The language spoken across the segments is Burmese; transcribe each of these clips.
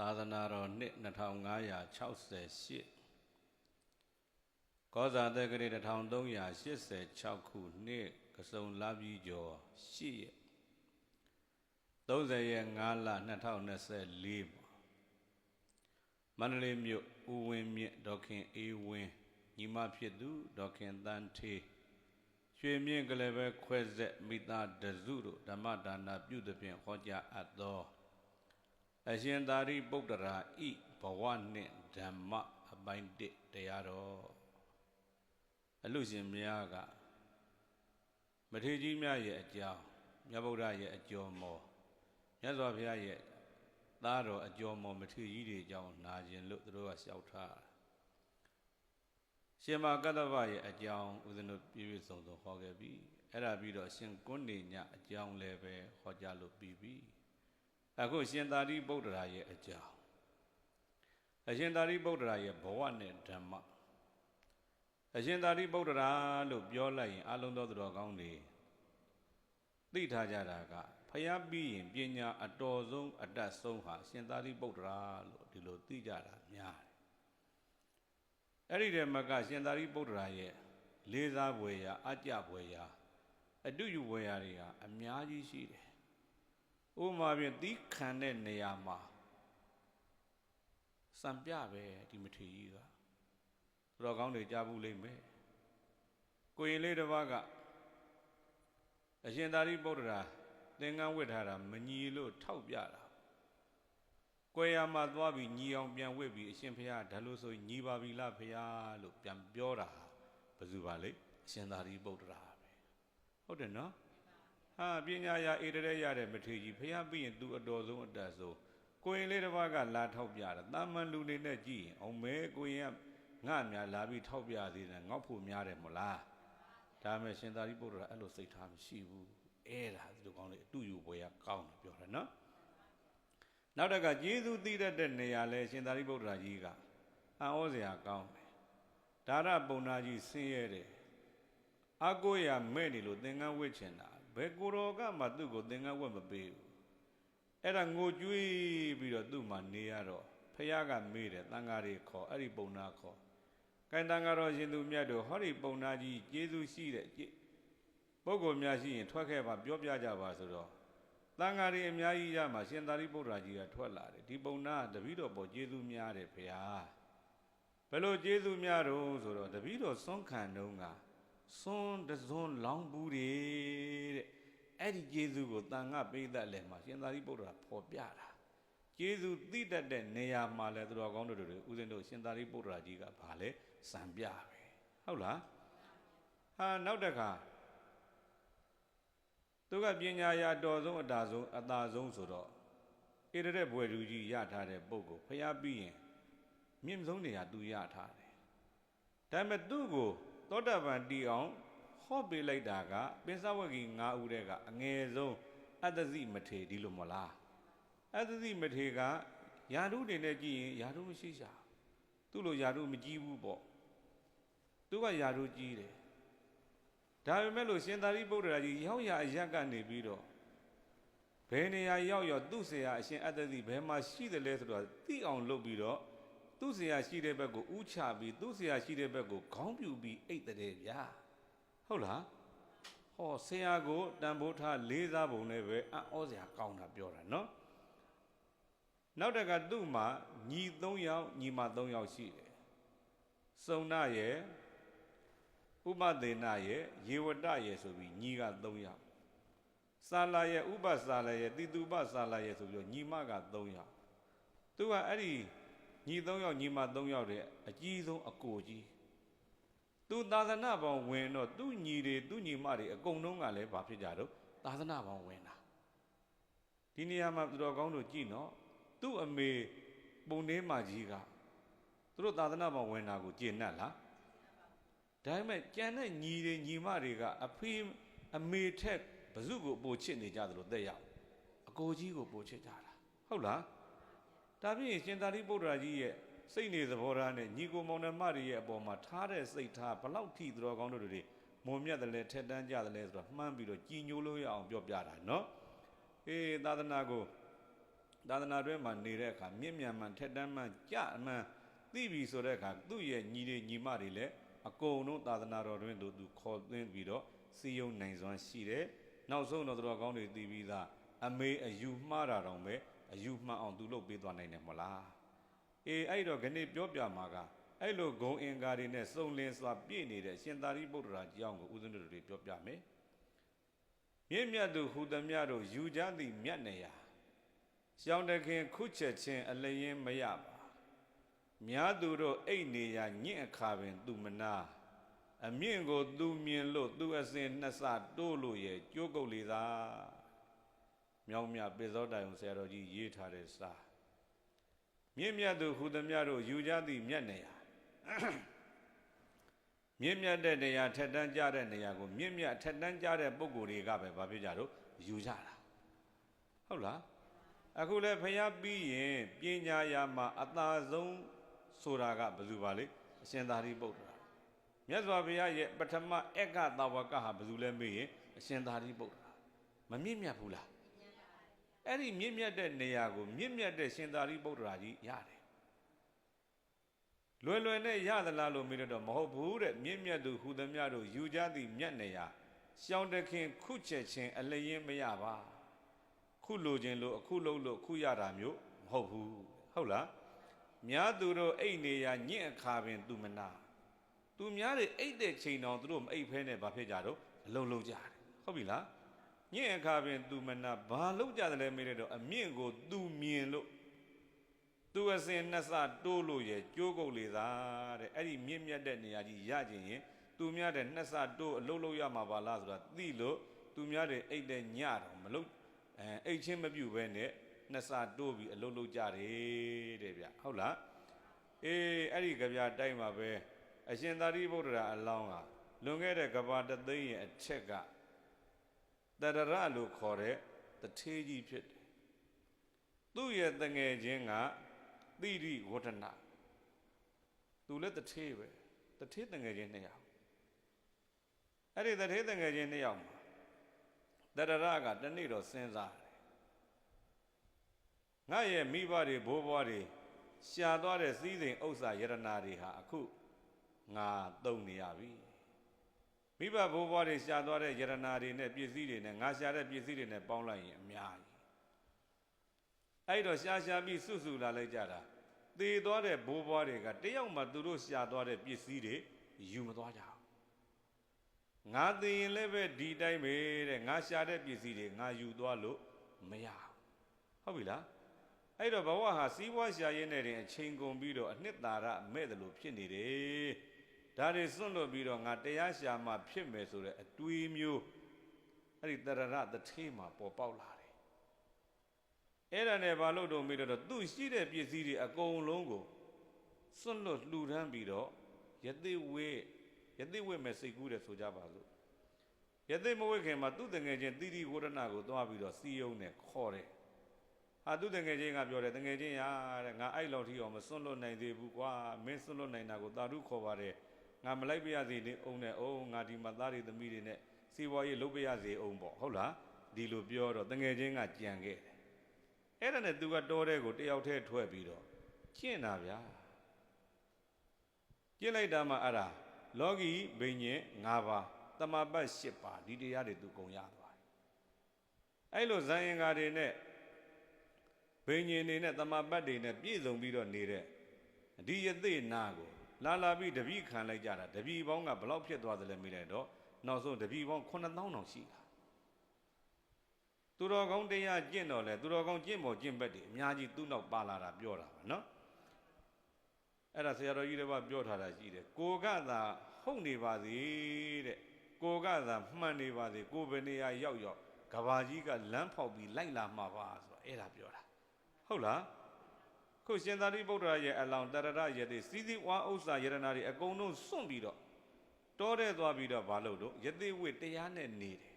သာသနာတော်နှစ်2568ကောဇာတက္ကရာ1386ခုနှစ်ကစုံလပြည်ကျော်8ရက်30ရက်5လ2024မှာမန္တလေးမြို့ဦးဝင်းမြင့်ဒေါခင်အေးဝင်းညီမဖြစ်သူဒေါခင်တန်းထေးရွှေမြင့်ကလေးပဲခွဲဆက်မိသားတစုတို့ဓမ္မဒါနပြုသဖြင့်ဟောကြားအပ်သော အရှင်သာရိပုတ္တရာဤဘဝနှင့်ဓမ္မအပိုင်း1တရားတော်အလူရှင်များကမထေရကြီးများရဲ့အကြောင်းမြတ်ဗုဒ္ဓရဲ့အကျော်မော်မြတ်စွာဘုရားရဲ့သားတော်အကျော်မော်မထေရကြီးတွေအကြောင်းနာကျင်လို့သူတို့ကလျှောက်ထားတာရှင်မကတ္တဗရဲ့အကြောင်းဦးဇင်းတို့ပြည့်ပြည့်စုံစုံဟောခဲ့ပြီအဲ့ဒါပြီးတော့ရှင်ကွန်းနေညအကြောင်းလည်းပဲဟောကြားလို့ပြီးပြီ အခုရှင်သာရိပုတ္တရာရဲ့အကြောင်းအရှင်သာရိပုတ္တရာရဲ့ဘဝနဲ့ဓမ္မအရှင်သာရိပုတ္တရာလို့ပြောလိုက်ရင်အလုံးသောသူတော်ကောင်းတွေသိထားကြတာကဖျားပြီးရင်ပညာအတော်ဆုံးအတတ်ဆုံးဟာရှင်သာရိပုတ္တရာလို့ဒီလိုသိကြတာများတယ်အဲ့ဒီတည်းမကရှင်သာရိပုတ္တရာရဲ့လေးစားဘွယ်ရာအကြဘွယ်ရာအတုယူဘွယ်ရာတွေဟာအများကြီးရှိတယ် ဥမာဖြင့်သီးခံတဲ့နေရာမှာစံပြပဲဒီမထေကြီးကသူတော်ကောင်းတွေကြားဘူးလိမ့်မယ်ကိုရင်လေးတစ်ပါးကအရှင်သာရိပုတ္တရာသင်္ကန်းဝတ်ထားတာမညီလို့ထောက်ပြတာကွယ်ရမှာသွားပြီးညီအောင်ပြန်ဝတ်ပြီးအရှင်ဖះဒါလို့ဆိုညီပါပြီလားဖះလို့ပြန်ပြောတာဘယ်သူပါလဲအရှင်သာရိပုတ္တရာပဲဟုတ်တယ်နော် ဟာပညာရာအေတရဲရတဲ့မထေကြီးဖះပြီးရင် तू အတော်ဆုံးအတတ်ဆုံးကိုရင်လေးတစ်ပါးကလာထောက်ပြတာတာမန်လူနေနဲ့ကြည့်ရင်အောင်မဲကိုရင်ကငါများလာပြီးထောက်ပြသေးတယ်ငေါ့ဖို့များတယ်မလားဒါမဲ့ရှင်သာရိပုတ္တရာအဲ့လိုစိတ်ထားမရှိဘူးအဲ့ဒါဒီလိုကောင်းလေအတူယူပွဲရကောင်းတယ်ပြောတယ်နော်နောက်တကကျေးဇူးသိတတ်တဲ့နေရာလဲရှင်သာရိပုတ္တရာကြီးကအံ့ဩစရာကောင်းတယ်ဒါရပုံနာကြီးဆင်းရဲတယ်အကိုရမဲ့နေလို့သင်္ကန်းဝစ်ချင်တာ ဘယ်ကိုတော်ကမှသူ့ကိုသင်္ကန်းဝတ်မပေးဘူးအဲ့ဒါငိုကြွေးပြီးတော့သူ့မှာနေရတော့ဖះကမေးတယ်တန်ဃာတွေခေါ်အဲ့ဒီပုံနာခေါ်ကိုင်တန်ဃာတော်ရှင်သူမြတ်တို့ဟောဒီပုံနာကြီးကျေးဇူးရှိတဲ့ပုဂ္ဂိုလ်များရှိရင်ထွက်ခဲ့ပါပြောပြကြပါဆိုတော့တန်ဃာတွေအများကြီးရမှာရှင်သာရိပုတ္တရာကြီးကထွက်လာတယ်ဒီပုံနာတပည့်တော်ပေါ်ကျေးဇူးများတယ်ဖះဘယ်လိုကျေးဇူးများတော့ဆိုတော့တပည့်တော်စွန့်ခံတုံးက စွန်းတစွန်းလောင်းဘူးတဲ့အဲ့ဒီကျေးဇူးကိုတန်ခပေးတတ်လဲမှာရှင်သာရိပုတ္တရာဖော်ပြတာကျေးဇူးသိတတ်တဲ့နေရာမှာလဲသူတော်ကောင်းတို့တွေဦးဇင်းတို့ရှင်သာရိပုတ္တရာကြီးကဗာလဲစံပြပဲဟုတ်လားဟာနောက်တစ်ခါသူကပညာရာတော်ဆုံးအတာဆုံးအတာဆုံးဆိုတော့ဣရတဲ့ဘွယ်လူကြီးရထားတဲ့ပုဂ္ဂိုလ်ဖျားပြီးရင်မြင့်ဆုံးနေရာသူရထားတယ်ဒါပေမဲ့သူ့ကို သောတာပန်တီအောင်ဟောပေးလိုက်တာကပင်စဝဂီ9ဦးတဲ့ကအငယ်ဆုံးအတ္တဇိမထေဒီလိုမလားအတ္တဇိမထေကယာရုတွေနဲ့ကြည့်ရင်ယာရုမရှိရှာသူ့လိုယာရုမကြီးဘူးပေါ့သူကယာရုကြီးတယ်ဒါပေမဲ့လို့ရှင်သာရိပုတ္တရာကြီးရောက်ရအရက်ကနေပြီးတော့ဘယ်နေရာရောက်ရောက်သူ့ဆရာအရှင်အတ္တဇိဘယ်မှာရှိတယ်လဲဆိုတော့သိအောင်လုပ်ပြီးတော့ သူ့ဆရာရှိတဲ့ဘက်ကိုဥချပြီးသူ့ဆရာရှိတဲ့ဘက်ကိုခေါင်းပြူပြီးအိတ်တဲ့ဗျာဟုတ်လားဟောဆရာကိုတန်ဖိုးထားလေးစားပုံနဲ့ပဲအံ့ဩစရာကောင်းတာပြောတာနော်နောက်တကသူ့မှာညီ၃ယောက်ညီမ၃ယောက်ရှိတယ်စုံနာရဲ့ဥပဒေနာရဲ့ယေဝတရဲ့ဆိုပြီးညီက၃ယောက်စာလာရဲ့ဥပစာလာရဲ့တိတုပစာလာရဲ့ဆိုပြီးတော့ညီမက၃ယောက်သူကအဲ့ဒီ ညီ၃ယောက်ညီမ၃ယောက်တဲ့အကြီးဆုံးအကိုကြီးသူသာသနာပေါင်းဝင်တော့သူ့ညီတွေသူ့ညီမတွေအကုန်လုံးကလည်းဘာဖြစ်ကြတော့သာသနာပေါင်းဝင်တာဒီနေရာမှာသူတော်ကောင်းတို့ကြည့်နော်သူ့အမေပုံနှင်းမကြီးကသူတို့သာသနာပေါင်းဝင်တာကိုကျင့်납လားဒါပေမဲ့ကြံတဲ့ညီတွေညီမတွေကအဖေအမေထက်ဘဇုကိုပိုချစ်နေကြသလိုတဲ့ရောက်အကိုကြီးကိုပိုချစ်ကြတာဟုတ်လား ဒါဖြင့်ရှင်သာရိပုတ္တရာကြီးရဲ့စိတ်နေသဘောထားနဲ့ညီကိုမောင်နှမတွေရဲ့အပေါ်မှာထားတဲ့စိတ်ထားဘလောက်ထိသူတော်ကောင်းတို့တွေမုံမြတ်တယ်လဲထက်တန်းကြတယ်လဲဆိုတော့မှန်းပြီးတော့ကြည်ညိုလို့ရအောင်ပြောပြတာနော်အေးသာသနာကိုသာသနာတွင်းမှာနေတဲ့အခါမြင့်မြတ်မှန်ထက်တမ်းမှန်ကြအမှန်သိပြီဆိုတဲ့အခါသူ့ရဲ့ညီတွေညီမတွေလည်းအကုန်လုံးသာသနာတော်တွင်သူသူခေါ်သွင်းပြီးတော့စီယုံနိုင်စွမ်းရှိတယ်နောက်ဆုံးတော့သူတော်ကောင်းတွေသိပြီးသားအမေအယူမှားတာတော့ပဲ အယူမှန်အောင်သူလုပ်ပေးသွားနိုင်တယ်မဟုတ်လားအေးအဲ့တော့ခဏပြောပြမှာကအဲ့လိုဂုံအင်္ကာတွေနဲ့စုံလင်စွာပြည့်နေတဲ့ရှင်သာရိပုတ္တရာကြောင်းကိုဦးဇင်းတို့တွေပြောပြမယ်မြင့်မြတ်သူဟူသည်မြတ်တို့ယူကြသည့်မြတ်နေရာရှောင်းတခင်ခုချက်ချင်းအလျင်းမရပါများသူတို့အိတ်နေရညင့်အခါပင် သူမနာအမြင့်ကိုသူမြင်လို့သူအစဉ်နှစ်ဆတိုးလို့ရဲ့ကြိုးကုတ်လေသာ မြောင်းမြပေသောတိုင်ုံဆရာတော်ကြီးရေးထားတဲ့စာမြင့်မြတ်သူဟူသည်မြတ်တို့ယူကြသည့်မြတ်နေရာမြင့်မြတ်တဲ့နေရာထက်တန်းကြတဲ့နေရာကိုမြင့်မြတ်ထက်တန်းကြတဲ့ပုံကိုယ်တွေကပဲဘာဖြစ်ကြတော့ယူကြတာဟုတ်လားအခုလဲဖျားပြီးရင်ပညာရာမှာအသာဆုံးဆိုတာကဘယ်သူပါလဲအရှင်သာရိပုတ္တရာမြတ်စွာဘုရားရဲ့ပထမအက္ခသဝကဟာဘယ်သူလဲမေးရင်အရှင်သာရိပုတ္တရာမမြင့်မြတ်ဘူးလား အဲ့ဒီမြင့်မြတ်တဲ့နေရာကိုမြင့်မြတ်တဲ့ရှင်သာရိပုတ္တရာကြီးရတယ်လွယ်လွယ်နဲ့ရသလားလို့မေးတော့မဟုတ်ဘူးတဲ့မြင့်မြတ်သူဟူသည်များတို့ယူကြသည့်မြတ်နေရာရှောင်းတခင်ခုချက်ချင်းအလျင်းမရပါခုလိုခြင်းလို့အခုလုံးလို့ခုရတာမျိုးမဟုတ်ဘူးဟုတ်လားများသူတို့အိတ်နေရညင့်အခါပင်သူမနာသူများတွေအိတ်တဲ့ချိန်တော်သူတို့မအိတ်ဖဲနဲ့ဘာဖြစ်ကြတော့အလုံးလုံးကြတယ်ဟုတ်ပြီလား ညင့်အခါပင်သူမနာဘာလုံးကြတယ်လဲမေးတော့အမြင့်ကိုသူမြင်လို့သူအစဉ်နှစ်ဆတိုးလို့ရဲ့ကြိုးကုပ်လေသာတဲ့အဲ့ဒီမြင့်မြတ်တဲ့နေရာကြီးရခြင်းရင်သူများတဲ့နှစ်ဆတိုးအလုံးလုံးရမှာပါလားဆိုတာသိလို့သူများတဲ့အိတ်တဲ့ညတော့မလုံးအဲအိတ်ချင်းမပြုတ်ပဲနဲ့နှစ်ဆတိုးပြီးအလုံးလုံးကြတယ်တဲ့ဗျဟုတ်လားအေးအဲ့ဒီကြပြတိုင်းမှာပဲအရှင်သာရိပုတ္တရာအလောင်းဟာလွန်ခဲ့တဲ့ကဘာတသိန်းရဲ့အထက်က တရရလို့ခေါ်တဲ့တထေးကြီးဖြစ်တယ်သူ့ရဲ့တငယ်ချင်းကသီရိဝဋ္ဌနာသူလည်းတထေးပဲတထေးတငယ်ချင်းနှစ်ယောက်အဲ့ဒီတထေးတငယ်ချင်းနှစ်ယောက်မှာတရရကတနေ့တော့စဉ်းစားတယ်ငါရဲ့မိဘတွေဘိုးဘွားတွေရှာသွားတဲ့စည်းစိမ်ဥစ္စာယရနာတွေဟာအခုငါတုံနေရပြီ မိဘဘိုးဘွားတွေရှာသွားတဲ့ယရနာတွေနဲ့ပစ္စည်းတွေနဲ့ငါရှာတဲ့ပစ္စည်းတွေနဲ့ပေါင်းလိုက်ရင်အများကြီးအဲ့တော့ရှာရှာပြီးစုစုလာလိုက်ကြတာသေသွားတဲ့ဘိုးဘွားတွေကတယောက်မှသူတို့ရှာသွားတဲ့ပစ္စည်းတွေယူမသွားကြဘူးငါသိရင်လည်းပဲဒီတိုင်းပဲတဲ့ငါရှာတဲ့ပစ္စည်းတွေငါယူသွားလို့မရဘူးဟုတ်ပြီလားအဲ့တော့ဘဝဟာစီးပွားရှာရင်းနဲ့တင်အချိန်ကုန်ပြီးတော့အနှစ်သာရမဲ့တယ်လို့ဖြစ်နေတယ် ဒါတွေစွန့်လွတ်ပြီးတော့ငါတရားရှာမှဖြစ်မယ်ဆိုတဲ့အတွေးမျိုးအဲ့ဒီတရရတထေးမှာပေါ်ပေါက်လာတယ်အဲ့ဒါနဲ့ဘာလို့တော့မေးတော့သူ့ရှိတဲ့ပစ္စည်းတွေအကုန်လုံးကိုစွန့်လွတ်လှူဒန်းပြီးတော့ယသိဝေယသိဝေမဲ့စိတ်ကူးတယ်ဆိုကြပါစို့ယသိမဝေခင်မှာသူ့တငယ်ချင်းတိတိဝရဏကိုသွားပြီးတော့စီယုံနဲ့ခေါ်တယ်ဟာသူတငယ်ချင်းကပြောတယ်တငယ်ချင်းရာတဲ့ငါအဲ့လောက်ထိအောင်မစွန့်လွတ်နိုင်သေးဘူးကွာမင်းစွန့်လွတ်နိုင်တာကိုတာဓုခေါ်ပါတယ် ငါမလိုက်ပြရစီနေအောင်နဲ့အောင်ငါဒီမှာသားတွေသမီးတွေနဲ့စီးပွားရေးလုပ်ပြရစီအောင်ပေါ့ဟုတ်လားဒီလိုပြောတော့တငယ်ချင်းကကြံခဲ့တယ်အဲ့ဒါနဲ့သူကတောတဲ့ကိုတယောက်တည်းထွက်ပြီးတော့ကျင့်တာဗျာကျင့်လိုက်တာမှအဲ့ဒါလောကီဘိညာဉ်၅ပါးတမပတ်၈ပါးဒီတရားတွေသူကုန်ရသွားတယ်အဲ့လိုဇန်ရင်္ကာတွေနဲ့ဘိညာဉ်တွေနဲ့တမပတ်တွေနဲ့ပြည့်စုံပြီးတော့နေတဲ့ဒီယသိနာကို လာလာပြီးတပည့်ခံလိုက်ကြတာတပည့်ပေါင်းကဘလောက်ဖြစ်သွားသလဲမေးလိုက်တော့နောက်ဆုံးတပည့်ပေါင်း9000တောင်ရှိတာသူတော်ကောင်းတရားကျင့်တော့လေသူတော်ကောင်းကျင့်ပေါ်ကျင့်ဘက်တွေအများကြီးသူ့နောက်ပါလာတာပြောတာပါနော်အဲ့ဒါဆရာတော်ကြီးတွေကပြောထားတာရှိတယ်ကိုကသာဟုတ်နေပါစေတဲ့ကိုကသာမှန်နေပါစေကိုဘယ်နေရာရောက်ရောက်ကဘာကြီးကလမ်းဖောက်ပြီးလိုက်လာမှာပါဆိုတော့အဲ့ဒါပြောတာဟုတ်လား ခုရှင်သာရိပုတ္တရာရဲ့အလောင်းတရရရဲ့တိစီစီဝါဥစ္စာယရနာတွေအကုန်လုံးစွန့်ပြီးတော့တောတဲ့သွားပြီးတော့ဘာလို့လို့ယသိဝိတရားနဲ့နေတယ်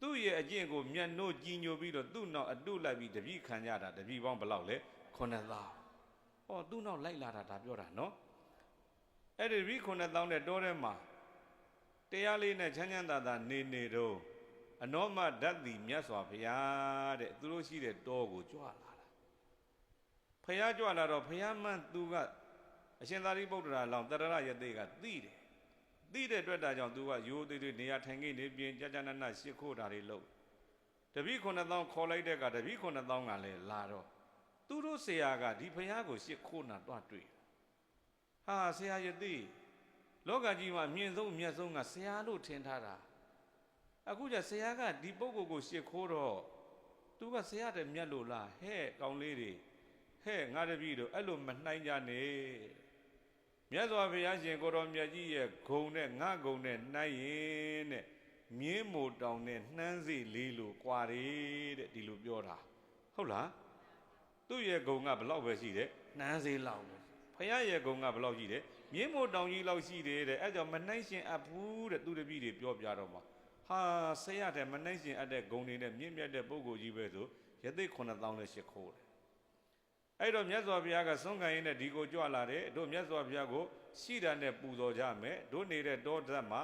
သူ့ရဲ့အကျင့်ကိုမျက်နှိုးကြည်ညိုပြီးတော့သူ့နောက်အတုလိုက်ပြီးတပိခံကြတာတပိပေါင်းဘလောက်လဲ9000ဟောသူ့နောက်လိုက်လာတာဒါပြောတာနော်အဲ့ဒီတပိ9000နဲ့တောထဲမှာတရားလေးနဲ့ချမ်းချမ်းသာသာနေနေတော့အနောမဓာတ်တိမြတ်စွာဘုရားတဲ့သူတို့ရှိတဲ့တောကိုကြွလာ ဖះကြွလာတော့ဖះမှန်သူကအရှင်သာရိပုတ္တရာလောင်တရရယသိကသိတယ်သိတဲ့အတွက်ဒါကြောင့်သူကရိုးသေးသေးနေရာထိုင်ခိနေပြင်ကြာကြာနာနာရှ िख ိုးတာတွေလုပ်တပည့်9000ခေါ်လိုက်တဲ့ကတပည့်9000ကလည်းလာတော့သူတို့ဆရာကဒီဖះကိုရှ िख ိုးနာတွားတွေ့ဟာဆရာယသိလောကကြီးမှာမြင့်ဆုံးအမြတ်ဆုံးကဆရာလို့ထင်ထားတာအခုကျဆရာကဒီပုဂ္ဂိုလ်ကိုရှ िख ိုးတော့သူကဆရာတဲ့မြတ်လို့လားဟဲ့ကောင်းလေးတွေ ဟဲ့ငါတပည့်တို့အဲ့လိုမနှိုင်းကြနဲ့မြတ်စွာဘုရားရှင်ကိုတော်မြတ်ကြီးရဲ့ဂုံနဲ့ငါဂုံနဲ့နှိုင်းရင်တဲ့မြင်းမိုတောင်နဲ့နှမ်းစီလေးလိုကွာတယ်တဲ့ဒီလိုပြောတာဟုတ်လားသူ့ရဲ့ဂုံကဘလောက်ပဲရှိတယ်နှမ်းစီလောက်ပဲဘုရားရဲ့ဂုံကဘလောက်ရှိတယ်မြင်းမိုတောင်ကြီးလောက်ရှိတယ်တဲ့အဲ့ကြောင့်မနှိုင်းရှင်အပ်ဘူးတဲ့သူတပည့်တွေပြောပြတော့မှာဟာဆရာတဲ့မနှိုင်းရှင်အပ်တဲ့ဂုံတွေနဲ့မြင့်မြတ်တဲ့ပုဂ္ဂိုလ်ကြီးပဲဆိုယသိ9000နဲ့ရှ िख ိုးတယ် အဲ့တော့မြတ်စွာဘုရားကဆုံးခံရင်းနဲ့ဒီကိုကြွလာတယ်တို့မြတ်စွာဘုရားကိုရှိတာနဲ့ပူဇော်ကြမယ်တို့နေတဲ့တောဓာတ်မှာ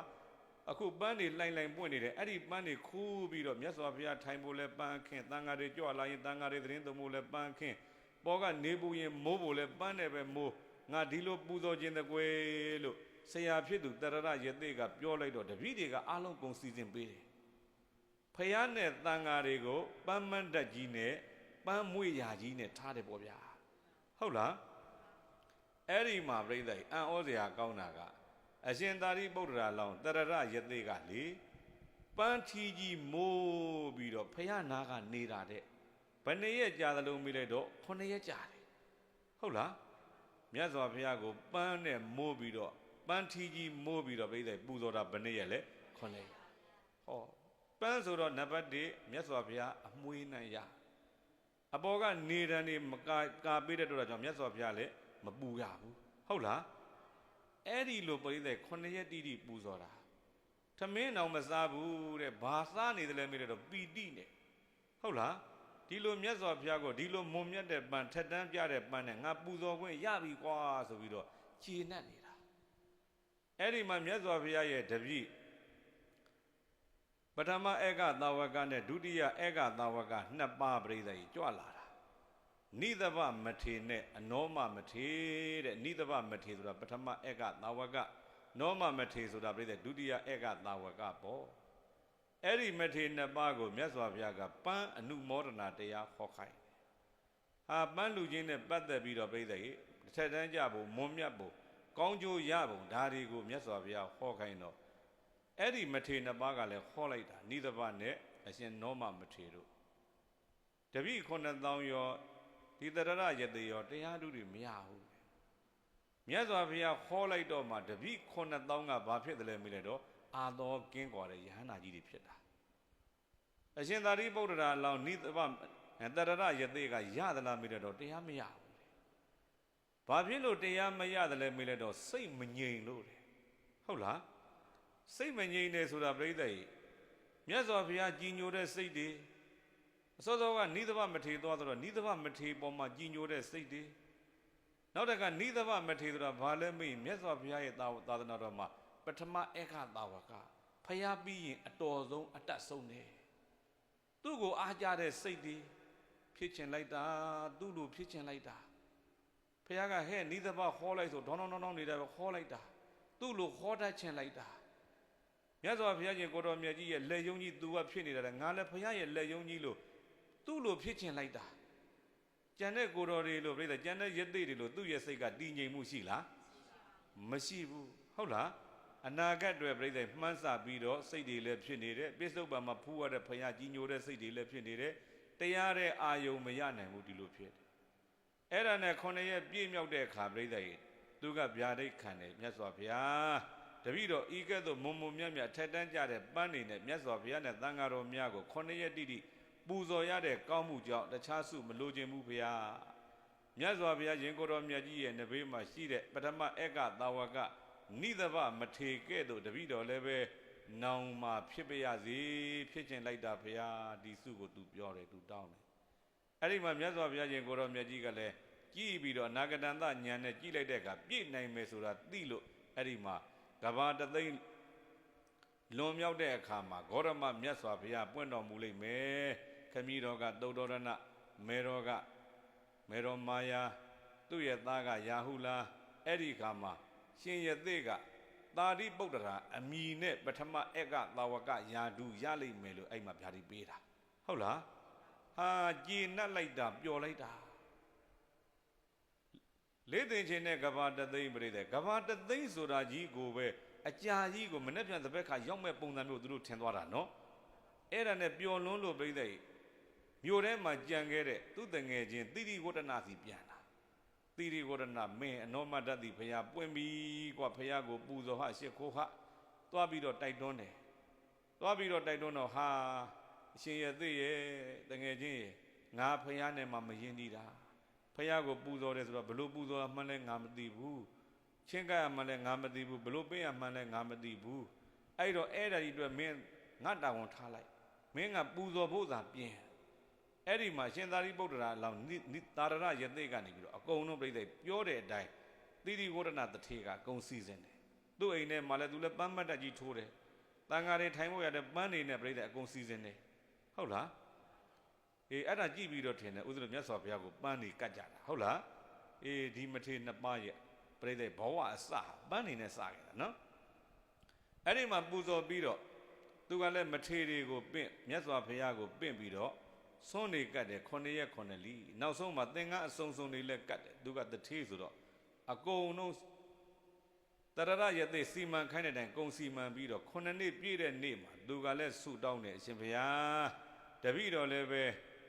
အခုပန်းတွေလှိုင်လှိုင်ပွင့်နေတယ်အဲ့ဒီပန်းတွေခူးပြီးတော့မြတ်စွာဘုရားထိုင်ဖို့လဲပန်းခင်းတန်ဃာတွေကြွလာရင်တန်ဃာတွေသတင်းသုံးဖို့လဲပန်းခင်းပေါ်ကနေပူရင်မိုးဖို့လဲပန်းနဲ့ပဲမိုးငါဒီလိုပူဇော်ခြင်းတကွယ်လို့ဆရာဖြစ်သူတရရယသိကပြောလိုက်တော့တပည့်တွေကအားလုံးကုန်စီစဉ်ပေးတယ်ဖះနဲ့တန်ဃာတွေကိုပန်းမတ်တက်ကြီးနဲ့ပန်းမွေရာကြီးနဲ့ထားတယ်ပေါ့ဗျာ ဟုတ်လားအဲ့ဒီမှာပြိဿအံ့ဩစရာကောင်းတာကအရှင်သာရိပုတ္တရာလောင်းတရရယသိကလေပန်းထီကြီးမိုးပြီးတော့ဖះနာကနေတာတဲ့ဘယ်နှစ်ရက်ကြာသလုံးမိလိုက်တော့ခုနှစ်ရက်ကြာတယ်ဟုတ်လားမြတ်စွာဘုရားကိုပန်းနဲ့မိုးပြီးတော့ပန်းထီကြီးမိုးပြီးတော့ပြိဿပူဇော်တာဘယ်နှစ်ရက်လဲခုနှစ်ရက်ဟောပန်းဆိုတော့နံပါတ်1မြတ်စွာဘုရားအမွေးနိုင်ရ အပေါ်ကနေတန်းနေမကာကာပေးတဲ့တော့ကြောင့်မြတ်စွာဘုရားလည်းမပူရဘူးဟုတ်လားအဲ့ဒီလိုပြိဿခုနှစ်ရက်တိတိပူဇော်တာထမင်းအောင်မစားဘူးတဲ့ဘာစားနေတယ်လဲမေးတော့ပီတိနဲ့ဟုတ်လားဒီလိုမြတ်စွာဘုရားကိုဒီလိုမွန်မြတ်တဲ့ပန်ထက်တန်းပြတဲ့ပန်နဲ့ငါပူဇော်ခွင့်ရပြီကွာဆိုပြီးတော့ခြေနဲ့နေတာအဲ့ဒီမှာမြတ်စွာဘုရားရဲ့တပည့် ပထမဧကသာဝကနဲ့ဒုတိယဧကသာဝကနှစ်ပါးပြိဿကြီးကြွလာတာနိသဗမထေနဲ့အနောမမထေတဲ့နိသဗမထေဆိုတာပထမဧကသာဝကနောမမထေဆိုတာပြိဿဒုတိယဧကသာဝကပေါ့အဲ့ဒီမထေနှစ်ပါးကိုမြတ်စွာဘုရားကပန်းအနုမောဒနာတရားဟောခိုင်းဟာပန်းလူချင်းနဲ့ပတ်သက်ပြီးတော့ပြိဿကြီးတစ်ထက်တန်းကြဖို့မွန်မြတ်ဖို့ကောင်းကျိုးရပုံဒါတွေကိုမြတ်စွာဘုရားဟောခိုင်းတော့ အဲ့ဒီမထေနှစ်ပါးကလည်းဟောလိုက်တာနိသဗနဲ့အရှင်နောမမထေတို့တပိ9000ရောဒီတရရယတေရောတရားဓုတွေမရဘူးမြတ်စွာဘုရားဟောလိုက်တော့မှတပိ9000ကဘာဖြစ်တယ်လဲမေးလိုက်တော့အာတော်ကင်းကွာတဲ့ယဟန္တာကြီးတွေဖြစ်တာအရှင်သာရိပုတ္တရာလောင်းနိသဗတရရယတေကရသလားမေးတော့တရားမရဘူးဘာဖြစ်လို့တရားမရတယ်လဲမေးလိုက်တော့စိတ်မငြိမ်လို့တယ်ဟုတ်လား စိတ်မငြိမ်နေဆိုတာပြိဿကြီးမြတ်စွာဘုရားကြည်ညိုတဲ့စိတ်တွေအစောစောကနိသဗမထေသွားတော့နိသဗမထေပေါ်မှာကြည်ညိုတဲ့စိတ်တွေနောက်တကနိသဗမထေဆိုတာဘာလဲမေးမြတ်စွာဘုရားရဲ့သာသနာတော်မှာပထမဧကသာဝကဖျားပြီးရင်အတော်ဆုံးအတတ်ဆုံးတယ်သူ့ကိုအားကြတဲ့စိတ်တွေဖြစ်ချင်လိုက်တာသူ့လိုဖြစ်ချင်လိုက်တာဖះကဟဲ့နိသဘခေါ်လိုက်ဆိုဒေါင်းဒေါင်းဒေါင်းနေတာပဲခေါ်လိုက်တာသူ့လိုခေါ်တတ်ချင်လိုက်တာ မြတ်စွာဘုရားရှင်ကိုတော်မြတ်ကြီးရဲ့လက်ယုံကြီးသူကဖြစ်နေတာလေငါလည်းဘုရားရဲ့လက်ယုံကြီးလို့သူ့လိုဖြစ်ချင်လိုက်တာကျန်တဲ့ကိုတော်တွေလို့ပြိဿကျန်တဲ့ရသိတွေလို့သူ့ရဲ့စိတ်ကတည်ငြိမ်မှုရှိလားမရှိဘူးဟုတ်လားအနာဂတ်တွေပြိဿမှန်းဆပြီးတော့စိတ်တွေလည်းဖြစ်နေတယ်ပြစ္ဆုတ်ပံမှာဖူးရတဲ့ဘုရားကြီးညိုတဲ့စိတ်တွေလည်းဖြစ်နေတယ်တရားတဲ့အာယုံမရနိုင်ဘူးဒီလိုဖြစ်တယ်အဲ့ဒါနဲ့ခုနှစ်ရက်ပြည့်မြောက်တဲ့အခါပြိဿရေသူကဗျာဒိတ်ခံတယ်မြတ်စွာဘုရား တပည့်တော်ဤကဲ့သို့မုံမုံမြတ်မြတ်ထက်တန်းကြတဲ့ပန်းနေနဲ့မြတ်စွာဘုရားနဲ့သံဃာတော်များကိုခုနှစ်ရက်တိတိပူဇော်ရတဲ့ကောင်းမှုကြောင့်တခြားစုမလိုချင်ဘူးဘုရားမြတ်စွာဘုရားရှင်ကိုတော်မြတ်ကြီးရဲ့နဘေးမှာရှိတဲ့ပထမဧကသာဝကနိသဗမထေကဲ့သို့တပည့်တော်လည်းပဲနောင်မှာဖြစ်ပါရစေဖြစ်ခြင်းလိုက်တာဘုရားဒီစုကိုသူပြောတယ်သူတောင်းတယ်အဲ့ဒီမှာမြတ်စွာဘုရားရှင်ကိုတော်မြတ်ကြီးကလည်းကြည့်ပြီးတော့နာဂတန်တညံနဲ့ကြည့်လိုက်တဲ့အခါပြည့်နိုင်မယ်ဆိုတာသိလို့အဲ့ဒီမှာ ကဘာတသိန်းလွန်မြောက်တဲ့အခါမှာဂေါရမမြတ်စွာဘုရားပွင့်တော်မူလိမ့်မယ်ခမည်းတော်ကသုတ်တော်ရဏမေတော်ကမေတော်မာယာသူ့ရဲ့သားကယာဟုလာအဲ့ဒီခါမှာရှင်ရသေးကသာရိပုတ္တရာအမိနဲ့ပထမအက်ကသာဝကယာဒူရလိမ့်မယ်လို့အဲ့မှာဗျာဒီပေးတာဟုတ်လားဟာကြည်နပ်လိုက်တာပျော်လိုက်တာ လေးသိင်ချင်းနဲ့ကဘာတသိမ့်ပြိတဲ့ကဘာတသိမ့်ဆိုတာကြီးကိုပဲအကြာကြီးကိုမနေ့ပြန်တစ်ဘက်ခါရောက်မဲ့ပုံစံမျိုးသူတို့ထင်သွားတာနော်အဲ့ဒါနဲ့ပျော်လွန်းလို့ပြိတဲ့မြို့ထဲမှာကြံခဲ့တဲ့သူ့တငယ်ချင်းတိတိဝတ္တနာစီပြန်လာတိတိဝတ္တနာမင်းအနောမတ္တတိဖရာပွင့်ပြီကွာဖရာကိုပူဇော်ဟရှ िख ိုးဟသွားပြီးတော့တိုက်တွန်းတယ်သွားပြီးတော့တိုက်တွန်းတော့ဟာအရှင်ရဲ့သိရဲ့တငယ်ချင်းရဲ့ငါဖရာနဲ့မှမရင်နေတာ ဖရာကိုပူဇော်တယ်ဆိုတော့ဘလို့ပူဇော်မှန်းလဲငါမသိဘူးချင်းကရမှန်းလဲငါမသိဘူးဘလို့ပေးရမှန်းလဲငါမသိဘူးအဲ့တော့အဲ့ဒါကြီးအတွက်မင်းငါတာဝန်ထားလိုက်မင်းကပူဇော်ဖို့သာပြင်အဲ့ဒီမှာရှင်သာရိပုတ္တရာအလောင်းနိတာရရယသိကနေပြီးတော့အကုန်လုံးပြိဿပြောတဲ့အတိုင်းတိတိဝရဏတထေကအကုန်စီစဉ်တယ်သူ့အိမ်ထဲမှာလည်းသူလည်းပန်းမတ်တက်ကြီးထိုးတယ်တန်ဃာတွေထိုင်ဖို့ရတဲ့ပန်းတွေနဲ့ပြိဿအကုန်စီစဉ်တယ်ဟုတ်လား အေးအဲ့ဒါကြည့်ပြီးတော့ထင်တယ်ဥဒ္ဒရမြတ်စွာဘုရားကိုပန်းတွေကတ်ကြတာဟုတ်လားအေးဒီမထေနှစ်ပါးရဲ့ပြိဿဘဝအစပန်းနေနဲ့စခဲ့တာနော်အဲ့ဒီမှာပူဇော်ပြီးတော့သူကလည်းမထေတွေကိုပင့်မြတ်စွာဘုရားကိုပင့်ပြီးတော့ဆွန်းနေကတ်တယ်9ရက်9လီနောက်ဆုံးမှာသင်္ကန်းအစုံစုံတွေလည်းကတ်တယ်သူကတထေဆိုတော့အကုန်လုံးတရရရသေးစီမံခိုင်းတဲ့အတိုင်းကုံစီမံပြီးတော့9နှစ်ပြည့်တဲ့နေ့မှာသူကလည်းဆုတောင်းတယ်အရှင်ဘုရားတပည့်တော်လည်းပဲ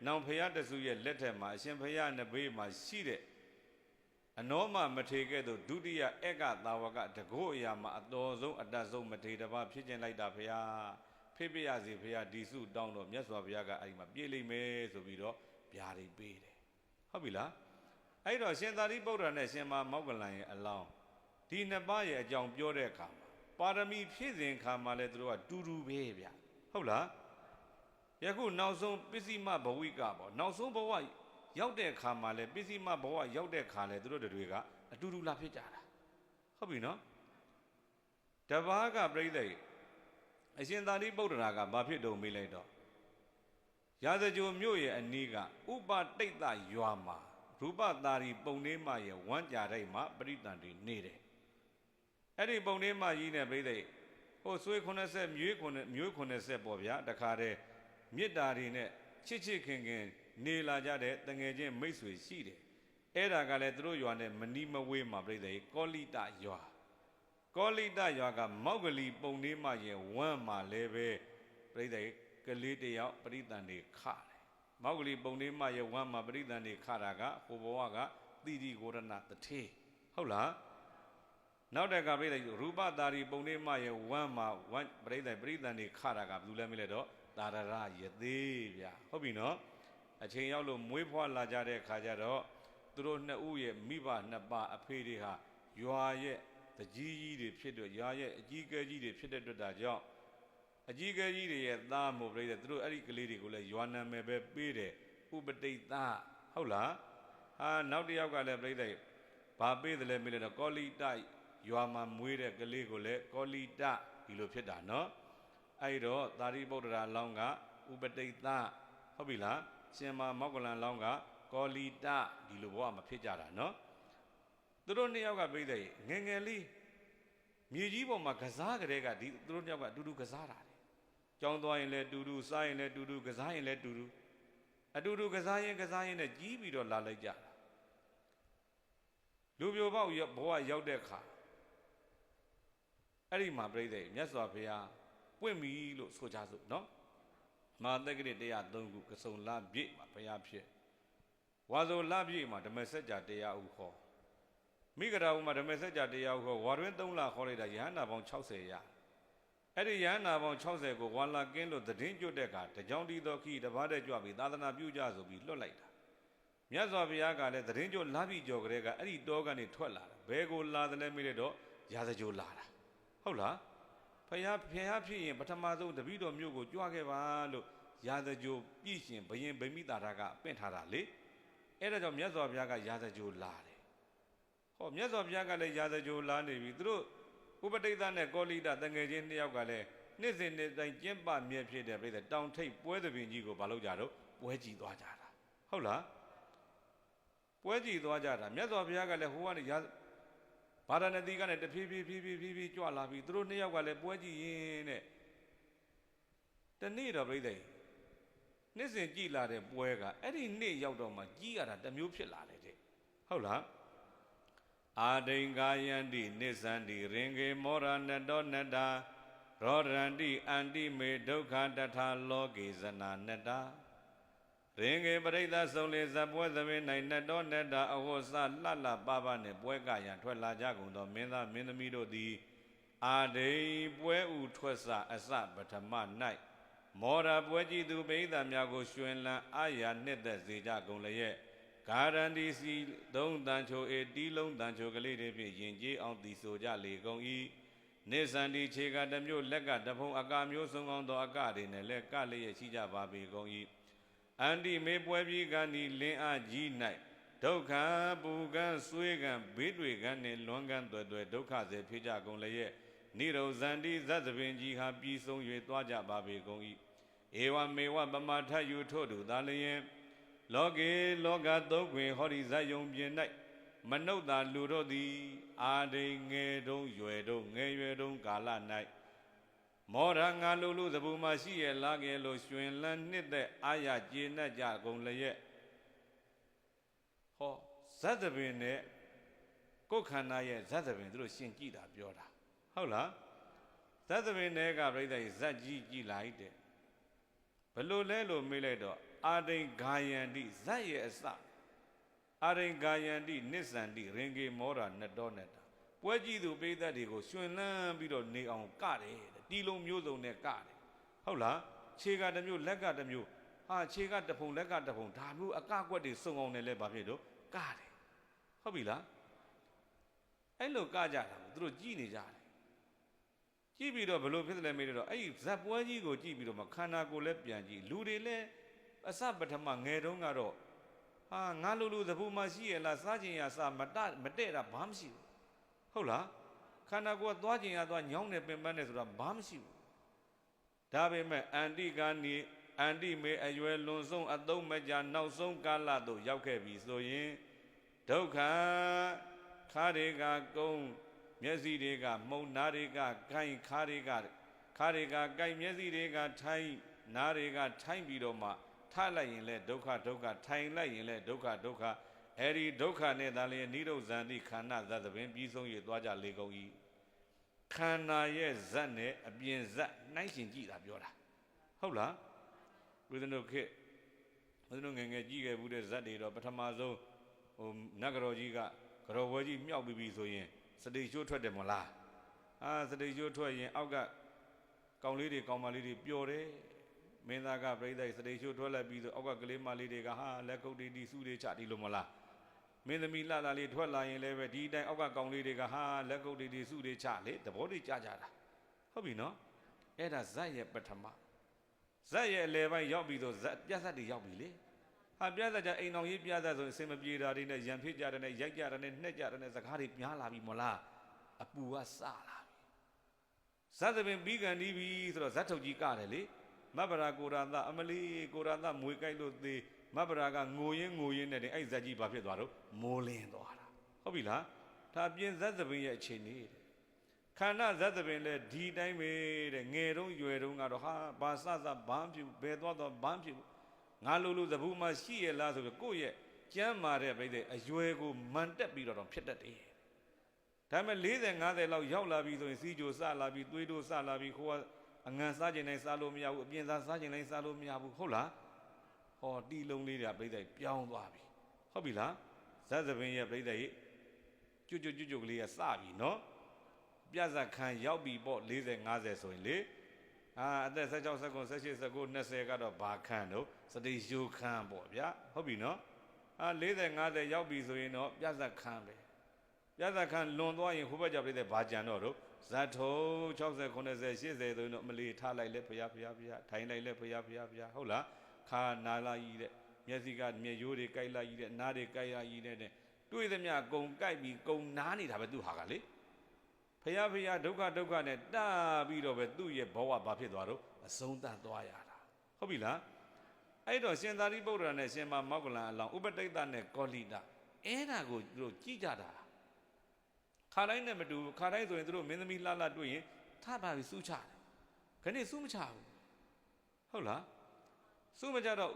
နောင်ဖရာတစုရဲ့လက်ထက်မှာအရှင်ဘုရားနဘေးမှာရှိတဲ့အနောမမထေကဲ့သို့ဒုတိယအက္ကသာဝကတကုအရာမှာအတော်ဆုံးအတတ်ဆုံးမထေတပါဖြစ်ခြင်းလိုက်တာဖရာဖိပြရစီဖရာဒီစုတောင်းတော့မြတ်စွာဘုရားကအဲ့ဒီမှာပြေးလိမ့်မယ်ဆိုပြီးတော့ဗျာဒိပေးတယ်ဟုတ်ပြီလားအဲ့တော့ရှင်သာရိပုတ္တရာနဲ့ရှင်မမောက္ကလန်ရဲ့အလောင်းဒီနှစ်ပါးရဲ့အကြောင်းပြောတဲ့အခါမှာပါရမီဖြည့်စဉ်ခါမှာလဲသူတို့ကတူတူပဲဗျဟုတ်လား ယခုနောက်ဆုံးပစ္စည်းမဘဝိကပေါ့နောက်ဆုံးဘဝရောက်တဲ့ခါမှာလဲပစ္စည်းမဘဝရောက်တဲ့ခါလဲသူတို့တွေကအတူတူလာဖြစ်ကြတာဟုတ်ပြီနော်တဘာကပြိဿရဲ့အရှင်သာရိပုတ္တရာကဘာဖြစ်တုံမေးလိုက်တော့ရာဇဂျိုမြို့ရဲ့အနီးကဥပတိတ်တရွာမှာရူပသာရီပုံနေမရဲ့ဝမ်းကြတိုက်မှာပရိသန်တွေနေတယ်အဲ့ဒီပုံနေမကြီးနဲ့ပြိဿဟိုဆွေ80မြွေး90မြွေး90ပေါ့ဗျာတခါတည်း မေတ္တာတွေနဲ့ချစ်ချစ်ခင်ခင်နေလာကြတဲ့တငယ်ချင်းမိတ်ဆွေရှိတယ်အဲ့ဒါကလည်းသူတို့ရွာနဲ့မနီးမဝေးမှာပြိဿကောလိတရွာကောလိတရွာကမောက်ကလီပုံလေးမရဲ့ဝမ်းမှာလည်းပဲပြိဿကလေးတယောက်ပရိသန်တွေခတယ်မောက်ကလီပုံလေးမရဲ့ဝမ်းမှာပရိသန်တွေခတာကဟိုဘဝကတိတိကိုရဏတထေဟုတ်လားနောက်တက်ကပြိဿရူပတာရီပုံလေးမရဲ့ဝမ်းမှာဝမ်းပရိသန်ပရိသန်တွေခတာကဘူးလဲမလဲတော့ တာရရယသေးဗျာဟုတ်ပြီနော်အချိန်ရောက်လို့မွေးဖွားလာကြတဲ့ခါကျတော့သူတို့နှစ်ဦးရဲ့မိဘနှစ်ပါးအဖေတွေဟာရွာရဲ့တကြီးကြီးတွေဖြစ်တော့ရွာရဲ့အကြီးကဲကြီးတွေဖြစ်တဲ့အတွက်ဒါကြောင့်အကြီးကဲကြီးတွေရဲ့သားမို့ပြိတဲ့သူတို့အဲ့ဒီကလေးတွေကိုလည်းရွာနာမည်ပဲပေးတယ်ဥပတိတ်သားဟုတ်လားဟာနောက်တစ်ယောက်ကလည်းပြိတဲ့ဘာပေးတယ်လဲမေးလို့တော့ကောလိတရွာမှာမွေးတဲ့ကလေးကိုလည်းကောလိတဒီလိုဖြစ်တာနော် အဲ့တော့သာရိပုတ္တရာလောင်းကဥပတိတ်သားဟုတ်ပြီလားရှင်မမောက္ကလန်လောင်းကကောလီတဒီလိုဘဝမဖြစ်ကြတာနော်သူတို့နှစ်ယောက်ကပြိတဲ့ငငယ်လေးမြေကြီးပေါ်မှာကစားကြတဲ့ကဒီသူတို့နှစ်ယောက်ကအတူတူကစားတာတယ်ကြောင်းသွားရင်လည်းတူတူစားရင်လည်းတူတူကစားရင်လည်းတူတူအတူတူကစားရင်ကစားရင်နဲ့ကြီးပြီးတော့လာလိုက်ကြတာလူပြိုပေါက်ဘဝရောက်တဲ့ခါအဲ့ဒီမှာပြိတဲ့မြတ်စွာဘုရား ပွင့်ပြီလို့ဆိုကြစို့နော်မာသက်ကရ103ခုကစုံလပြည့်မှာဘုရားဖြစ်ဝါဆိုလပြည့်မှာဓမ္မစကြာတရားဥဟောမိဂရာဥမှာဓမ္မစကြာတရားဥဟောဝါတွင်3လခေါ်လိုက်တာယဟန္တာပေါင်း60ရအဲ့ဒီယဟန္တာပေါင်း60ကိုဝါလာကင်းလို့သတင်းကျွတ်တဲ့အခါတကြောင်တီတော်ခီတပါးတဲ့ကြွပြီးသာသနာပြုကြဆိုပြီးလွတ်လိုက်တာမြတ်စွာဘုရားကလည်းသတင်းကျွတ်လာပြီကြော်ကြတဲ့ကအဲ့ဒီတောကနေထွက်လာတာဘယ်ကိုလာတယ်လဲမေးတော့ရာဇကြိုလာတာဟုတ်လား ဖယားဖယားဖြစ်ရင်ပထမဆုံးတပည့်တော်မျိုးကိုကြွားခဲ့ပါလို့ရာဇကြိုပြည့်ရှင်ဘယင်ဗိမိတာရကပင့်ထားတာလေအဲ့ဒါကြောင့်မြတ်စွာဘုရားကရာဇကြိုလာတယ်ဟောမြတ်စွာဘုရားကလည်းရာဇကြိုလာနေပြီသူတို့ဥပတိတ်နဲ့ကောလိတတငယ်ချင်းနှစ်ယောက်ကလည်းနှစ်စဉ်နှစ်တိုင်းကျင့်ပမြဲဖြစ်တဲ့ပြိတ္တတောင်ထိပ်ပွဲသဘင်ကြီးကိုမလုပ်ကြတော့ပွဲကြည့်သွားကြတာဟုတ်လားပွဲကြည့်သွားကြတာမြတ်စွာဘုရားကလည်းဟိုကနေရာ ဗာရဏသီကနေတဖြည်းဖြည်းဖြည်းဖြည်းဖြည်းဖြည်းကြွလာပြီးသူတို့နှစ်ယောက်ကလည်းပွဲကြည့်ရင်းနဲ့တနေ့တော့ပြိဿနှစ်စဉ်ကြည်လာတဲ့ပွဲကအဲ့ဒီနေ့ရောက်တော့မှကြီးရတာတစ်မျိုးဖြစ်လာတယ်တဲ့ဟုတ်လားအာဒိန်ကာယန္တိနိစ္စန္တိရင်ကေမောရဏတောနတ္တာရောဒရန္တိအန္တိမေဒုက္ခတထာလောကေဇနာနတ္တာ ရင်ကေပရိသဆုံးလေဇပွဲသမင်း၌နတ္တောနတ္တာအဝဆလှလှပပနှင့်ပွဲကရန်ထွက်လာကြကုန်သောမင်းသားမင်းသမီးတို့သည်အာဒိန်ပွဲဥထွက်စအစပထမ၌မောရပွဲကြည်သူပိဋကများကိုရွှင်လန်းအာရနှစ်သက်စေကြကုန်လျက်ဂါရန္ဒီစီသုံးတန်ချိုအေတီးလုံးတန်ချိုကလေးတွေဖြင့်ယင်ကျေးအောင်တည်ဆိုကြလေကုန်၏နေစန္ဒီခြေကတစ်မျိုးလက်ကတဖုံအကာမျိုးစုံကောင်းသောအကတွေနဲ့လက်ကလျက်ရှိကြပါပေကုန်၏ အန္တိမေပွဲပြီးကံဒီလင်းအားကြီး၌ဒုက္ခပူကံဆွေးကံဘေးတွေကံနှင့်လွန်ကံတွေ့တွေ့ဒုက္ခစေဖြစ်ကြကုန်လျက်နိရောဇန္တိဇတ်သပင်ကြီးဟာပြီးဆုံး၍သွားကြပါပေကုန်၏ဧဝမေဝပမထယူထို့သူသာလျင်လောကေလောကသုံးခွင်ဟောဒီဇတ်ယုံပြင်၌မနုဿာလူတို့သည် အာဒိန်ငယ်တုံးရွယ်တုံးငယ်ရွယ်တုံးကာလ၌ မောရငါလူလူသဘူမှရှိရလာကဲလို့ရွှင်လန်းနှစ်သက်အာရကျေနပ်ကြကုန်လျက်ဟောဇတ်သပင်နဲ့ကိုယ်ခန္ဓာရဲ့ဇတ်သပင်သူတို့ရှင်ကြည့်တာပြောတာဟုတ်လားဇတ်သပင်တွေကပြိဿကြီးဇတ်ကြီးကြည်လိုက်တဲ့ဘလို့လဲလို့မေးလိုက်တော့အာဒိန်ဂာယန္တိဇတ်ရဲ့အစအာဒိန်ဂာယန္တိနစ္စန္တိရင်ကေမောရာနတောနတာပွဲကြည့်သူပိသတ်တွေကိုရှင်လန်းပြီးတော့နေအောင်ကတယ် တဲ့တီလုံးမျိုးစုံနဲ့ကတယ်ဟုတ်လားခြေကတစ်မျိုးလက်ကတစ်မျိုးဟာခြေကတစ်ဖုံလက်ကတစ်ဖုံဒါမျိုးအကကွက်တွေစုံအောင်နဲ့လဲဘာဖြစ်တော့ကတယ်ဟုတ်ပြီလားအဲ့လိုကကြတာကိုသူတို့ကြည်နေကြတယ်ကြည့်ပြီးတော့ဘလို့ဖြစ်တယ်လဲမေးတော့အဲ့ဒီဇက်ပွဲကြီးကိုကြည့်ပြီးတော့မှခန္ဓာကိုယ်လည်းပြန်ကြည့်လူတွေလည်းအစပထမငယ်တုန်းကတော့ဟာငါလူလူသဘူမှရှိရလားစားခြင်းရစားမတမတဲ့တာဘာမှမရှိဘူးဟုတ်လား ခန္ဓာကိုယ်ကသွားခြင်းရသွားညောင်းနေပင်ပန်းနေဆိုတာဘာမှမရှိဘူးဒါပေမဲ့အန္တိကာနီအန္တိမေအရွယ်လွန်ဆုံးအသုံးမကြနောက်ဆုံးကာလသို့ရောက်ခဲ့ပြီဆိုရင်ဒုက္ခခါတွေကကုန်းမျက်စိတွေကမှုံနားတွေကကိုင်ခါတွေကခါတွေကကိုင်မျက်စိတွေကထိုင်းနားတွေကထိုင်းပြီးတော့မှထလိုက်ရင်လည်းဒုက္ခဒုက္ခထိုင်လိုက်ရင်လည်းဒုက္ခဒုက္ခ အဲဒီဒုက္ခနဲ့သာလျှင်နိရောဇန်တိခန္ဓာဇတ်သဘင်ပြီးဆုံးရသွားကြလေကုန်၏ခန္ဓာရဲ့ဇတ်နဲ့အပြင်ဇတ်နှိုင်းရှင်ကြည့်တာပြောတာဟုတ်လားဝိသနုခေဝိသနုငယ်ငယ်ကြည့်ခဲ့ဘူးတဲ့ဇတ်တွေတော့ပထမဆုံးဟိုနတ်ကတော်ကြီးကကတော်ဝဲကြီးမြောက်ပြီးပြီဆိုရင်စတိတ်ချိုးထွက်တယ်မလားအာစတိတ်ချိုးထွက်ရင်အောက်ကကောင်လေးတွေကောင်မလေးတွေပျော်တယ်မင်းသားကပြိဿစတိတ်ချိုးထွက်လိုက်ပြီးဆိုအောက်ကကလေးမလေးတွေကဟာလက်ကုပ်တီးတီးစုတွေချတီးလို့မလား မင်းသမီးလှလှလေးထွက်လာရင်လည်းပဲဒီတိုင်အောက်ကကောင်လေးတွေကဟာလက်ကုပ်တီးတီးစုတွေချလေသဘောတွေကြကြတာဟုတ်ပြီနော်အဲ့ဒါဇတ်ရဲ့ပထမဇက်ရဲ့အလယ်ပိုင်းရောက်ပြီးတော့ဇက်ပြတ်သက်တွေရောက်ပြီလေဟာပြတ်သက်ကြအိမ်တော်ကြီးပြတ်သက်ဆိုအစင်မပြေတာတွေနဲ့ရံဖြစ်ကြတယ်နဲ့ရိုက်ကြတယ်နဲ့နှက်ကြတယ်နဲ့စကားတွေများလာပြီမလားအပူကစလာပြီဇတ်သပင်ပြီးကန်ဒီပြီဆိုတော့ဇတ်ထုတ်ကြီးကတယ်လေမဗရာကိုရာသအမလီကိုရာသမွေကြိုက်လို့သေး မဗရာကငိုရင်းငိုရင်းနဲ့အဲ့ဇက်ကြီးဘာဖြစ်သွားတော့မိုးလင်းသွားတာဟုတ်ပြီလားဒါပြင်ဇတ်သပင်ရဲ့အခြေအနေတဲ့ခန္ဓာဇတ်သပင်လည်းဒီတိုင်းပဲတဲ့ငယ်တုန်းရွယ်တုန်းကတော့ဟာဘာစစဘာမှဖြစ်ဘယ်သွားတော့ဘာမှဖြစ်ငါလိုလိုသဘူးမှရှိရလားဆိုပြီးကိုယ့်ရဲ့ကြမ်းမာတဲ့ပြိတဲ့အရွယ်ကိုမန်တက်ပြီးတော့ဖြစ်တတ်တယ်ဒါပေမဲ့40 50လောက်ရောက်လာပြီဆိုရင်စီးကြိုစလာပြီသွေးတို့စလာပြီခိုးကအငံစားခြင်းတိုင်းစားလို့မရဘူးအပြင်စားစားခြင်းတိုင်းစားလို့မရဘူးဟုတ်လား ဟောတီလုံးလေးတွေကပြိတဲ့ပြောင်းသွားပြီဟုတ်ပြီလားဇတ်သပင်ရဲ့ပြိတဲ့ကျွတ်ကျွတ်ကျွတ်ကျွတ်ကလေးကစပြီနော်ပြဇက်ခံရောက်ပြီပေါ့40 50ဆိုရင်လေအာအသက်16 19 18 19 20ကတော့ဘာခံတော့စတိယူခံပေါ့ဗျာဟုတ်ပြီနော်အာ40 50ရောက်ပြီဆိုရင်တော့ပြဇက်ခံပဲပြဇက်ခံလွန်သွားရင်ဟိုဘက်ကြောက်ပြတဲ့ဘာကြံတော့တော့ဇတ်ထုံ60 90 80ဆိုရင်တော့မလီထားလိုက်လဲဖျားဖျားဖျားထိုင်လိုက်လဲဖျားဖျားဖျားဟုတ်လား ခါနာလာကြီးတဲ့မျက်စိကမျက်ရိုးတွေကြိုက်လာကြီးတဲ့နားတွေကြိုက်လာကြီးတဲ့တွေ့သမျှကုံကြိုက်ပြီးကုံနားနေတာပဲသူဟာကလေဖျားဖျားဒုက္ခဒုက္ခနဲ့တာပြီးတော့ပဲသူ့ရဲ့ဘဝဘာဖြစ်သွားတော့အဆုံးသတ်သွားရတာဟုတ်ပြီလားအဲ့တော့ရှင်သာရိပုတ္တရာနဲ့ရှင်မမောက္ကလန်အလောင်းဥပတိတ်တနဲ့ကောလိတအဲ့ဒါကိုသူတို့ကြည့်ကြတာခါတိုင်းနဲ့မတူဘူးခါတိုင်းဆိုရင်သူတို့မင်းသမီးလှလှတွေ့ရင်ထပါပြီးစူးချတယ်ခဏစူးမချဘူးဟုတ်လား စူးမချတော့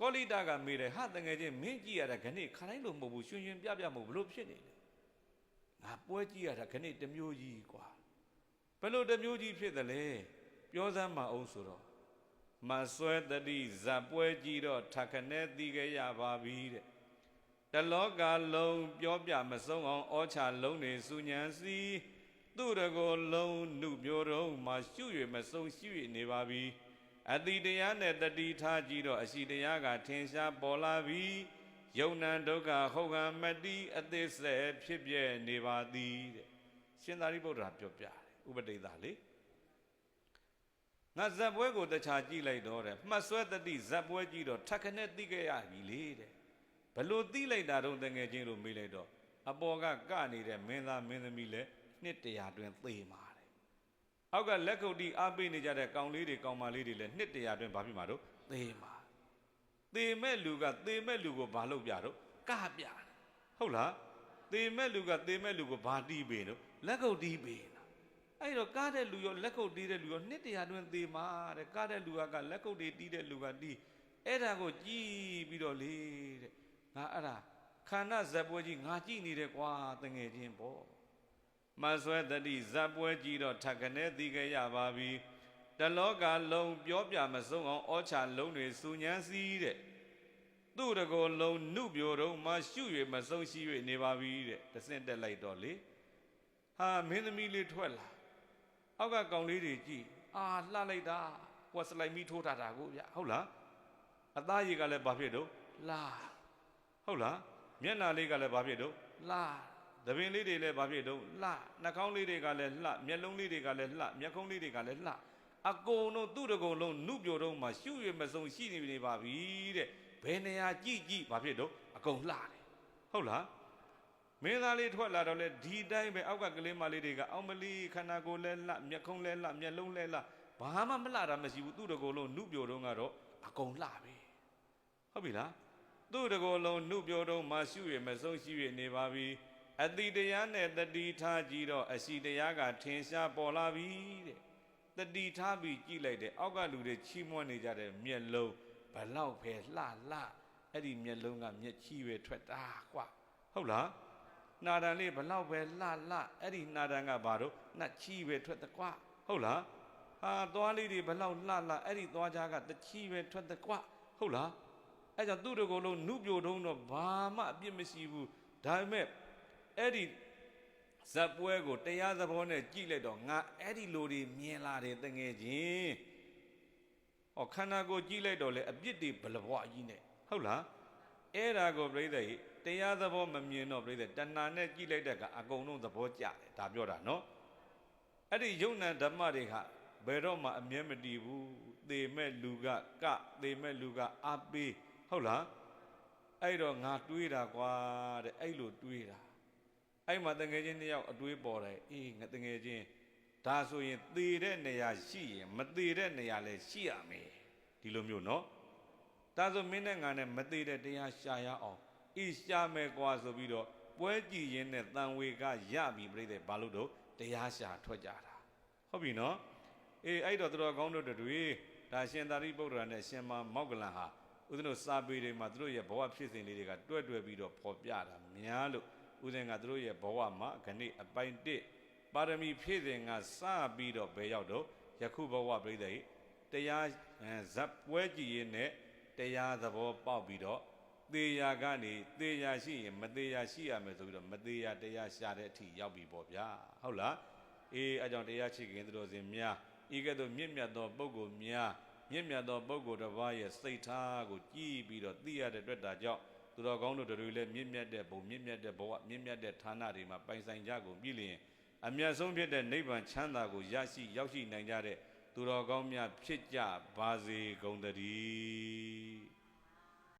ကောလိတာကမေးတယ်ဟာတငယ်ချင်းမင်းကြည့်ရတာခဏခါတိုင်းလိုမဟုတ်ဘူးရှင်ရှင်ပြပြမဟုတ်ဘလို့ဖြစ်နေလဲငါပွဲကြည့်ရတာခဏတစ်မျိုးကြီးကွာဘလို့တစ်မျိုးကြီးဖြစ်တယ်လဲပြောစမ်းမအောင်ဆိုတော့မဆွဲတတိဇပ်ပွဲကြည့်တော့ထခနဲ့တီးခဲ့ရပါပြီတဲ့တလောကလုံးပြောပြမဆုံးအောင်ဩချလုံးနေစူညံစီသူတကိုယ်လုံးနုမျိုးတုံးမှာရှု၍မဆုံးရှု၍နေပါပြီ အတိတရားနဲ့တတိထားကြည့်တော့အရှိတရားကထင်ရှားပေါ်လာပြီယုံနံဒုက္ခဟုတ်ကံမတိအသစ္စေဖြစ်ပြနေပါသည်တဲ့ရှင်သာရိပုတ္တရာပြောပြတယ်ဥပတိတာလေငါဇက်ပွဲကိုတခြားကြည့်လိုက်တော့တဲ့မှတ်ဆွဲတတိဇက်ပွဲကြည့်တော့ထက်ခနဲ့သိခဲ့ရပြီလေတဲ့ဘလို့သိလိုက်တာတော့တငယ်ချင်းလို့မေးလိုက်တော့အပေါ်ကကနေတဲ့မင်းသားမင်းသမီးလည်းနှစ်တရာတွင်သေမှာတဲ့ အောက်ကလက်ကုပ်တီအားပေးနေကြတဲ့ကောင်လေးတွေကောင်မလေးတွေလည်းနှစ်တရာတွင်ဘာဖြစ်မှာတော့သေမှာသေမဲ့လူကသေမဲ့လူကိုဘာလုပ်ပြတော့ကပြတယ်ဟုတ်လားသေမဲ့လူကသေမဲ့လူကိုဘာတီးပေးတော့လက်ကုပ်တီးပေးတာအဲ့တော့ကားတဲ့လူရောလက်ကုပ်တီးတဲ့လူရောနှစ်တရာတွင်သေမှာတဲ့ကားတဲ့လူကကလက်ကုပ်တွေတီးတဲ့လူကတီးအဲ့ဒါကိုကြည်ပြီးတော့လေတဲ့ငါအဲ့ဒါခန္ဓာဇက်ပွဲကြီးငါကြည့်နေတယ်ကွာတငယ်ချင်းပေါ့ မဆွဲတတိဇက်ပွဲကြီးတော့ထက်ကနေသိခဲ့ရပါပြီတလောကလုံးပြောပြမဆုံးအောင်ဩချလုံးတွေစူညမ်းစီးတဲ့သူ့တကောလုံးနုပြိုတော့မှရှု၍မဆုံးရှိ၍နေပါပြီတဲ့တဆင့်တက်လိုက်တော့လေဟာမင်းသမီးလေးထွက်လာအောက်ကကောင်လေးတွေကြည့်အာလှလိုက်တာကွက်စလိုက်မီထိုးထားတာကိုဗျဟုတ်လားအသားရည်ကလည်းဘာဖြစ်တော့လှဟုတ်လားမျက်နှာလေးကလည်းဘာဖြစ်တော့လှ သပင်လေးတွေလည်းဘာဖြစ်တော့လှနှာခေါင်းလေးတွေကလည်းလှမျက်လုံးလေးတွေကလည်းလှမျက်ခုံးလေးတွေကလည်းလှအကုန်လုံးသူ့တကုံလုံးနုပြိုတော့မှရှုရမစုံရှိနေနေပါပြီတဲ့ဘယ်နေရာကြည့်ကြည့်ဘာဖြစ်တော့အကုန်လှတယ်ဟုတ်လားမင်းသားလေးထွက်လာတော့လေဒီတိုင်းပဲအောက်ကကလေးမလေးတွေကအောင်မလီခန္ဓာကိုယ်လဲလှမျက်ခုံးလဲလှမျက်လုံးလဲလှဘာမှမလှတာမရှိဘူးသူ့တကောလုံးနုပြိုတုံးကတော့အကုန်လှပဲဟုတ်ပြီလားသူ့တကောလုံးနုပြိုတုံးမှရှုရမဆုံးရှိရနေပါပြီ အတိတရားနဲ့တတိထားကြည့်တော့အရှိတရားကထင်ရှားပေါ်လာပြီတဲ့တတိထားပြီးကြည့်လိုက်တဲ့အောက်ကလူတွေချီးမွမ်းနေကြတဲ့မျက်လုံးဘလောက်ပဲလှလှအဲ့ဒီမျက်လုံးကမျက်ချီပဲထွက်တာကွာဟုတ်လားနာဒန်လေးဘလောက်ပဲလှလှအဲ့ဒီနာဒန်ကဘာတော့နှက်ချီပဲထွက်တကွဟုတ်လားဟာသွားလေးတွေဘလောက်လှလှအဲ့ဒီသွားချားကတချီပဲထွက်တကွဟုတ်လားအဲ့ကြောင့်သူ့တကောလုံးနုပြိုတုံးတော့ဘာမှအပြစ်မရှိဘူးဒါပေမဲ့ အဲ့ဒီဇက်ပွဲကိုတရားသဘောနဲ့ကြည့်လိုက်တော့ငါအဲ့ဒီလိုတွေမြင်လာတယ်တငယ်ချင်းဟောခန္ဓာကိုယ်ကြည့်လိုက်တော့လေအပြစ်တွေဘလဘွားကြီးနဲ့ဟုတ်လားအဲ့ဒါကိုပြိဿကြီးတရားသဘောမမြင်တော့ပြိဿတဏှာနဲ့ကြည့်လိုက်တဲ့ကအကုန်လုံးသဘောကျတယ်ဒါပြောတာနော်အဲ့ဒီယုံနာဓမ္မတွေကဘယ်တော့မှအမြဲမတည်ဘူးသေမဲ့လူကကသေမဲ့လူကအာပေးဟုတ်လားအဲ့တော့ငါတွေးတာကွာတဲ့အဲ့လိုတွေးတာ အဲ့မှာတငယ်ချင်းတစ်ယောက်အတွေးပေါ်တယ်အေးငါတငယ်ချင်းဒါဆိုရင်သေတဲ့နေရာရှိရင်မသေတဲ့နေရာလည်းရှိရမယ်ဒီလိုမျိုးနော်ဒါဆိုမင်းနဲ့ငါနဲ့မသေးတဲ့တရားရှာရအောင်ဤရှာမယ်ကွာဆိုပြီးတော့ပွဲကြည်ရင်နဲ့တန်ဝေကရပြီပြိတဲ့ဘာလို့တော့တရားရှာထွက်ကြတာဟုတ်ပြီနော်အေးအဲ့တော့သူတော်ကောင်းတို့တွေဒါရှင်သာရိပုတ္တရာနဲ့ရှင်မမောက္ကလန်ဟာဦးဇင်းတို့စာပေတွေမှာသူတို့ရဲ့ဘဝဖြစ်စဉ်လေးတွေကတွဲတွဲပြီးတော့ဖော်ပြတာများလို့ ဦးဇင်းကသူတို့ရဲ့ဘဝမှာခဏိအပိုင်တစ်ပါရမီဖြည့်စဉ်ကစပြီးတော့ဘယ်ရောက်တော့ယခုဘဝပြိတဲ့တရားဇပ်ပွဲကြည်ရင်နဲ့တရားသဘောပေါက်ပြီးတော့သေရာကနေသေရာရှိရင်မသေရာရှိရမယ်ဆိုပြီးတော့မသေရာတရားရှာတဲ့အထိရောက်ပြီပေါ့ဗျာဟုတ်လားအေးအကြောင်းတရားချစ်ခင်သူတော်စင်များဤကဲ့သို့မြင့်မြတ်သောပုဂ္ဂိုလ်များမြင့်မြတ်သောပုဂ္ဂိုလ်တစ်ပါးရဲ့စိတ်ထားကိုကြည်ပြီးတော့သိရတဲ့အတွက်ဒါကြောင့် သူတော်ကောင်းတို့တွေလည်းမြင့်မြတ်တဲ့ဘုံမြင့်မြတ်တဲ့ဘဝမြင့်မြတ်တဲ့ဌာနတွေမှာပိုင်ဆိုင်ကြကုန်ပြီလျင်အမျက်ဆုံးဖြစ်တဲ့နိဗ္ဗာန်ချမ်းသာကိုရရှိရောက်ရှိနိုင်ကြတဲ့သူတော်ကောင်းများဖြစ်ကြပါစေကုန်သတည်း